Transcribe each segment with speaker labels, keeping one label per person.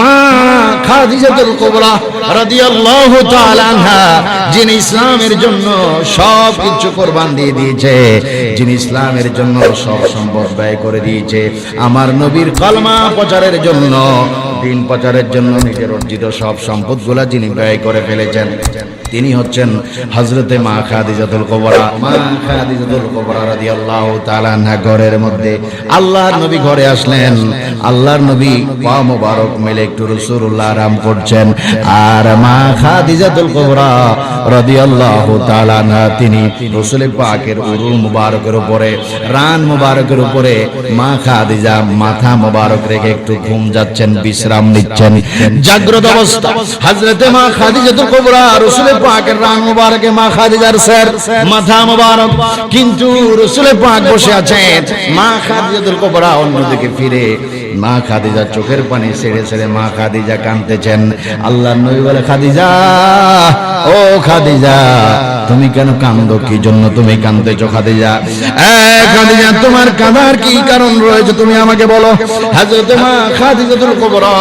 Speaker 1: মা খাদিজাতুল কুবরা রাদিয়াল্লাহু তাআলা আনহা, যিনি ইসলামের জন্য সব কিছু কোরবান দিয়ে দিয়েছে, যিনি ইসলামের জন্য সব সম্পদ ব্যয় করে দিয়েছে, আমার নবীর কলমা প্রচারের জন্য, দিন প্রচারের জন্য নিজের অর্জিত সব সম্পদগুলা যিনি ব্যয় করে ফেলেছেন। তিনি হচ্ছেন হজরতে মা খাদিজাতুল কুবরা। মা খাদিজাতুল কুবরা রাদিয়াল্লাহু তাআলা আনহা ঘরের মধ্যে। আল্লাহর নবী ঘরে আসলেন। আল্লাহর নবী পা মোবারক মেলে একটু রাসূলুল্লাহ আরাম করছেন। আর মা খাদিজাতুল কুবরা রাদিয়াল্লাহু তাআলা আনহা তিনি রাসূল পাকের উরু মুবারকের উপরে, রান মুবারকের উপরে মা খাদিজা মাথা মোবারক রেখে একটু ঘুম যাচ্ছেন, বিশ্রাম নিচ্ছেন। জাগ্রত অবস্থা। হযরতে মা খাদিজাতুল কুবরা রাসূল পাকের মা খাদিজার স্যার, মাথা মুবারক। কিন্তু পাক বসে আছেন। মা কুবরা অন্যদিকে ফিরে। মা খাদিজা চোখের পানি ছেড়ে ছেড়ে মা খাদিজা কাঁদতেছেন। আল্লাহ নবী বলে, খাদিজা, ও খাদিজা, তুমি কেন কান্দো? কি জন্য তুমি কান্দতেছো খাদিজা? খাদিজা, তোমার কাঁদার কি কারণ রয়েছে? তুমি আমাকে বলো। হযরত মা খাদিজাতুল কুবরা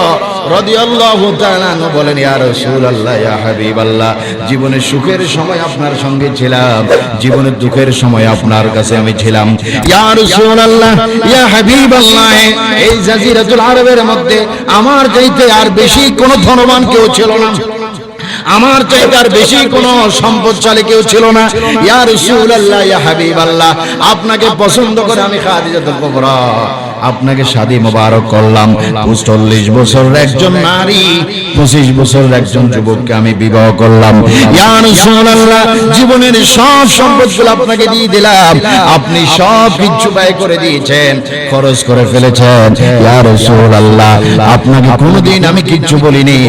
Speaker 1: রাদিয়াল্লাহু তাআলা বলেন, ইয়া রাসূলুল্লাহ, ইয়া হাবিবাল্লাহ জীবনের সুখের সময় আপনার সঙ্গে ছিলাম জীবনের দুঃখের সময় আপনার কাছে আমি ছিলাম। ইয়া রাসূলুল্লাহ, ইয়া হাবিবাল্লাহ, এই জাজিরাতুল আরবের মধ্যে আমার চাইতে আর বেশি কোনো ধনবান কেউ ছিল না। আমার চাইতে আর বেশি কোনো সম্পদশালী কেউ ছিল না। ইয়া রাসূলুল্লাহ, ইয়া হাবিবাল্লাহ, আপনাকে পছন্দ করে আমি খাদিজাতুল কুবরা। আপনাকে শাদী মোবারক করলাম। চল্লিশ বছরের একজন নারী, পঁচিশ বছরের একজন যুবককে আমি বিবাহ করলাম। জীবনের সব সম্পদগুলো আপনাকে দিয়ে দিলাম। আপনি সব কিছু ব্যয় করে দিয়েছেন, খরচ করে ফেলেছেন। রাসূলুল্লাহ, আপনাকে কোনোদিন আমি কিচ্ছু বলিনি।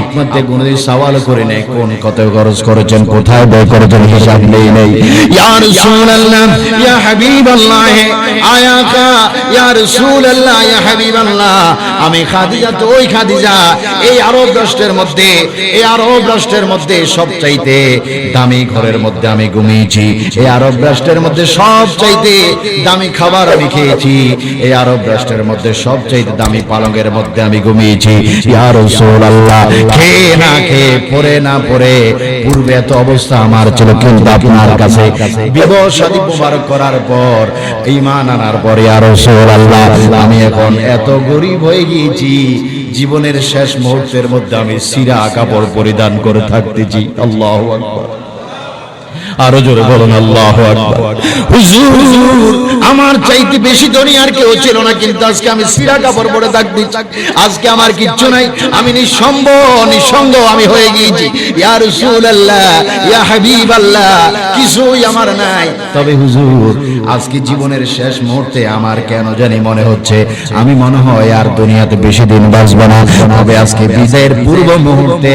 Speaker 1: আপনাকে কোনোদিন সওয়াল করে নেই, কোন কত খরচ করেছেন, কোথায় ব্যয় করেছেন, হিসাব নেই নেই। ইয়া রাসূলুল্লাহ, ইয়া হাবিবাল্লাহ, আয়াকা, ইয়া রাসূলুল্লাহ, ইয়া হাবিবাল্লাহ। আমি খাদিজা তো ওই খাদিজা। এই আরব রাষ্ট্রের মধ্যে, এই আরব রাষ্ট্রের মধ্যে সবচাইতে দামি ঘরের মধ্যে আমি ঘুমিয়েছি। এই আরব রাষ্ট্রের মধ্যে সবচাইতে দামি খাবার আমি খেয়েছি। এই আরব রাষ্ট্রের মধ্যে সবচাইতে দামি পালঙ্গের মধ্যে আমি ঘুমিয়েছি। ইয়া রাসূলুল্লাহ খেয়ে না খেয়ে পরে না পরে, পূর্বে এত অবস্থা আমার ছিল, কিন্তু আপনার কাছে বিবাহ শাদী মুবারক করার পর, ঈমান আনার পরে আর রাসূলুল্লাহ আমি এখন এত গরিব হয়ে গিয়েছি, জীবনের শেষ মুহূর্তের মধ্যে আমি সিরা কাপড় পরিধান করে থাকতেছি। আল্লাহ আকবার। আরও জোরে বলুন, আল্লাহ আমার চাইতে বেশি ধনী আর কেউ ছিল না, কিন্তু আজকে আমি সিরা কাপড় পরে থাকতে আজকে আমার কিচ্ছু নাই, আমি নিঃসম্ব নিঃসঙ্গ আমি হয়ে গিয়েছি। ইয়া রাসূলুল্লাহ, ইয়া হাবিবাল্লাহ, কিছুই আমার নাই। তবে হুজুর, আজকে জীবনের শেষ মুহূর্তে আমার কেন জানি মনে হচ্ছে, আমি মনে হয় আর দুনিয়াতে বেশি দিন বাঁচব না। তবে আজকে বিজয়ের পূর্ব মুহূর্তে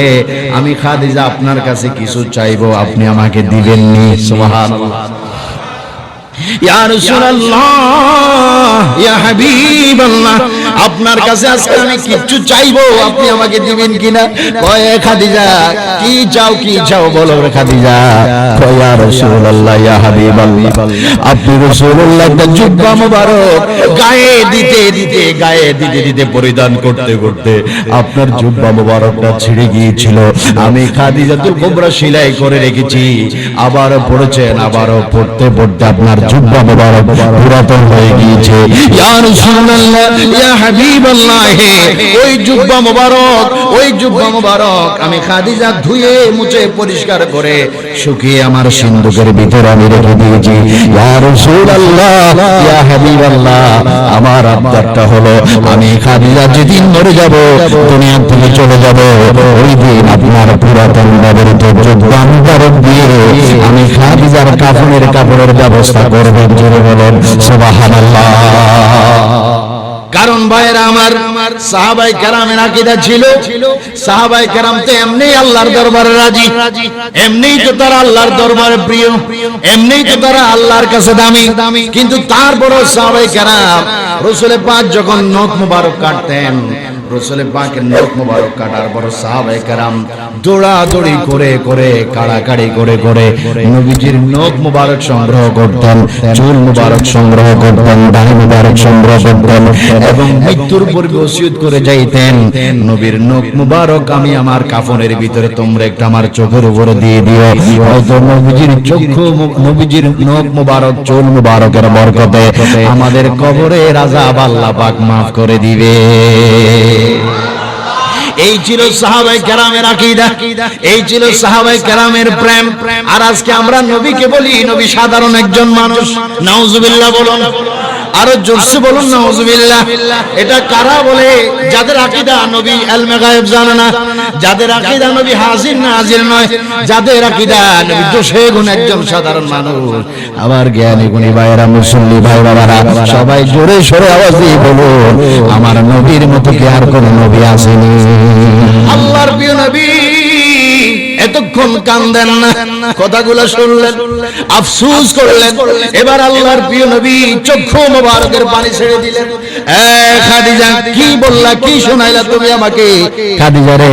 Speaker 1: আমি খাদিজা আপনার কাছে কিছু চাইব, আপনি আমাকে দিবেননি সুবহানাল্লাহ আপনার কাছে আজকে আমি কিছু চাইব, আপনি আমাকে দিবেন কিনা? কয় খাদিজা, কি চাও কি চাও বলো খাদিজা। ইয়া আপনি একটা জুব্বা মোবারক গায়ে দিতে দিতে, গায়ে দিতে দিতে পরিধান করতে করতে আপনার জুব্বা মোবারকটা ছিঁড়ে গিয়েছিল। আমি সেলাই করে রেখেছি, আবারও পড়েছেন, আবারও পড়তে পড়তে আপনার জুব্বা মোবারক পুরাতন হয়ে গিয়েছে। ইয়া রাসূলুল্লাহ ইয়া হাবিবাল্লাহ ওই জুব্বা মোবারক ওই জুব্বা মোবারক আমি খাদিজা ধুয়ে মুছে পরিষ্কার করে শুকিয়ে আমার সিন্ধুকের ভিতরে আমি রেখে দিয়েছি। ইয়া রাসূলুল্লাহ ইয়া হাবিবাল্লাহ আমার আবদারটা হলো আমি খাদিজা যেদিন মরে যাব দুনিয়া থেকে চলে যাব ওই দিন আপনার পুরাতন ব্যবহৃত জুব্বা মোবারক দিয়ে আমি খাদিজার কাফনের কাপড়ের ব্যবস্থা করবেন জোরে বলেন সুবহানাল্লাহ। কারণ ভাইয়েরা আমার সাহাবাই কেরামের আকিদা ছিল, সাহাবাই কেরাম তো এমনি আল্লাহর দরবারে রাজি এমনি তো তারা আল্লাহর দরবারে প্রিয় এমনি তো তারা আল্লাহর কাছে দামি। কিন্তু তারপরও সাহাবাই কেরাম রসুলের পাঁচ যখন নখ মুবারক কাটতেন রসুল পাকের নখ মুবারক কাটার পর সাহাবায়ে কেরাম দৌড়াদৌড়ি করে করে, কাড়াকাড়ি করে করে নবীজির নখ মুবারক সংগ্রহ করতেন, চুল মুবারক সংগ্রহ করতেন, দাড়ি মুবারক সংগ্রহ করতেন এবং মৃত্যুর পূর্বে ওসিয়ত করে যাইতেন, নবীর নখ মুবারক আমি আমার কাফনের ভিতরে তোমরা একটা আমার চোখের উপরে দিয়ে দিও। হয়তো নবীজির মু- নবীজির নখ মুবারক, চুল মুবারকের বরকতে আমাদের কবরে রাজা আল্লাহ পাক মাফ করে দিবে। এই ছিল সাহাবাই কেরামের আকিদা, এই ছিল সাহাবাই কেরামের প্রেম। আর আজকে আমরা নবীকে বলি, নবী সাধারণ একজন মানুষ। নাউজুবিল্লাহ বলুন। আরও জোরসে বলুন নাউজুবিল্লাহ। এটা কারা বলে? যাদের আকিদা নবী এলমে গায়েব জানে না। যাদের আকিদা নবী হাজির না হাজির নয়। যাদের আকিদা নবী দোষে গুণ একজন সাধারণ মানুষ। আবার জ্ঞানী গুণী ভাইয়েরা মুসল্লি ভাই বাবারা সবাই জোরে সরে আওয়াজ দিয়ে বলুন আমার নবীর মতো কি আর কোন নবী আসেনি? আল্লাহর প্রিয় নবী। এতক্ষণ কান্দেন না কথাগুলো শুনলেন আফসোস করলেন। এবার আল্লাহর প্রিয় নবী চক্ষু মোবারকের পানি ছেড়ে দিলেন। খাদিজা কি বললা কি শোনাইলা তুমি আমাকে? খাদিজা রে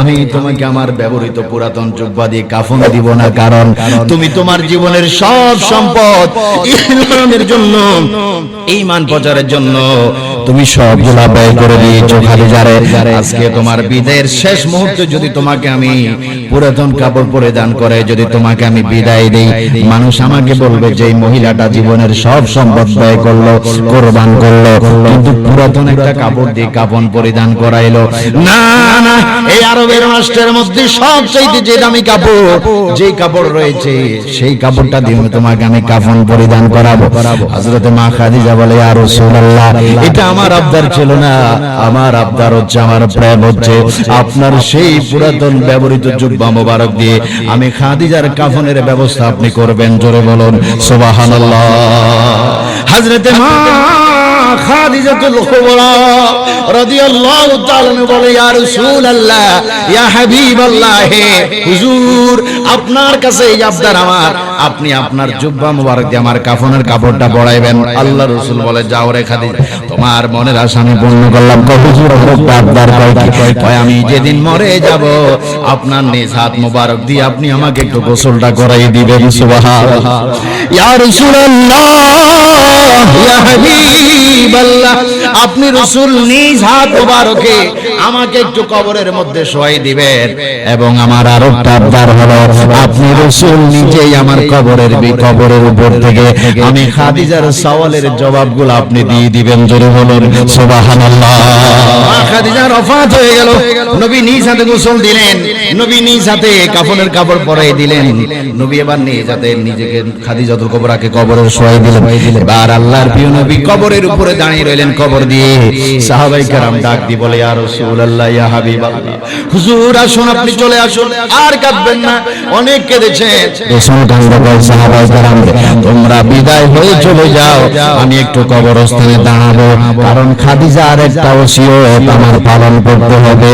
Speaker 1: আমি তোমাকে আমার ব্যবহৃত পুরাতন জুব্বা দিয়ে কাফন দিব না কারণ তুমি তোমার জীবনের সব সম্পদ ইসলামের জন্য ঈমান প্রচারের জন্য তুমি সবগুলা ব্যয় করে দিয়েছ খাদিজারে আজকে তোমার বিদায়ের শেষ মুহূর্তে যদি তোমাকে আমি পুরাতন কাপড় পরিধান করে যদি তোমাকে আমি বিদায় দেই মানুষ আমাকে বলবে যে এই মহিলাটা জীবনের সব সম্পদ ব্যয় করল কোরবান করল কিন্তু পুরাতন একটা কাপড় দিয়ে কাপন পরিধান করাইলো। না না এই আরবের রাষ্ট্রের মধ্যে সব চাইতে যে দামি কাপড় যেই কাপড় রয়েছে সেই কাপড়টা দিয়ে তোমাকে আমি কাফন পরিধান করাবো। হযরতে মা খাদিজা বলে আর রাসূলুল্লাহ এটা আমার আবদার ছিল না, আমার আবদার হচ্ছে আমার প্রেম হচ্ছে। আপনার সেই পুরাতন ব্যবহৃত জুব্বা মোবারক দিয়ে আমি খাদিজার কাফনের ব্যবস্থা আপনি করবেন, জোরে বলুন, সুবহানাল্লাহ। হযরতে মা আপনার আপনি আপনার জুব্বা মুবারক আমার কাফনের কাপড়টা পরাইবেন। আল্লাহ রাসূল বলে, যাও রে খাদিজা, তোমার মনের আশা আমি পূর্ণ করলাম। আমি যেদিন মরে যাব, আপনার নিজ হাত মুবারক দিয়ে আপনি আমাকে একটু গোসলটা করাই দিবেন। সুবহানাল্লাহ। ইয়া ইয়া আপনি রসুল নিজ হাত আমাকে একটু কবরের মধ্যে শোয়াই দিবেন। এবং আমার আরও আপনি রসুল নিজেই আমার কবরের কবরের উপর থেকে আমি খাদিজার সওয়ালের জবাবগুলো আপনি দিয়ে দিবেন, জোরে বলুন হয়ে গেল। নবী নিজ হাতে গোসল দিলেন, নবী নিজ হাতে কাফনের কাপড় পরাই দিলেন। নবী এবার নিজ হাতে নিজেকে খাদিজাতুল কুবরাকে কবরে শোয়াই দিলেন। আল্লাহর প্রিয় নবী কবরের উপরে দাঁড়িয়ে রইলেন কবর দিয়ে। সাহাবাই কারাম ডাক দিয়ে বলে, ইয়া রাসূলুল্লাহ, ইয়া হাবিবাল্লাহ, হুজুর, আসুন, আপনি চলে আসুন, আর কাঁদবেন না, অনেক কেঁদেছেন। রাসূল কয় সাহাবাই কারাম তোমরা বিদায় হয়ে চলে যাও, আমি একটু কবরস্থানে দাঁড়াবো, কারণ খাদিজার একটা ওসিয়ত আমার পালন করতে হবে।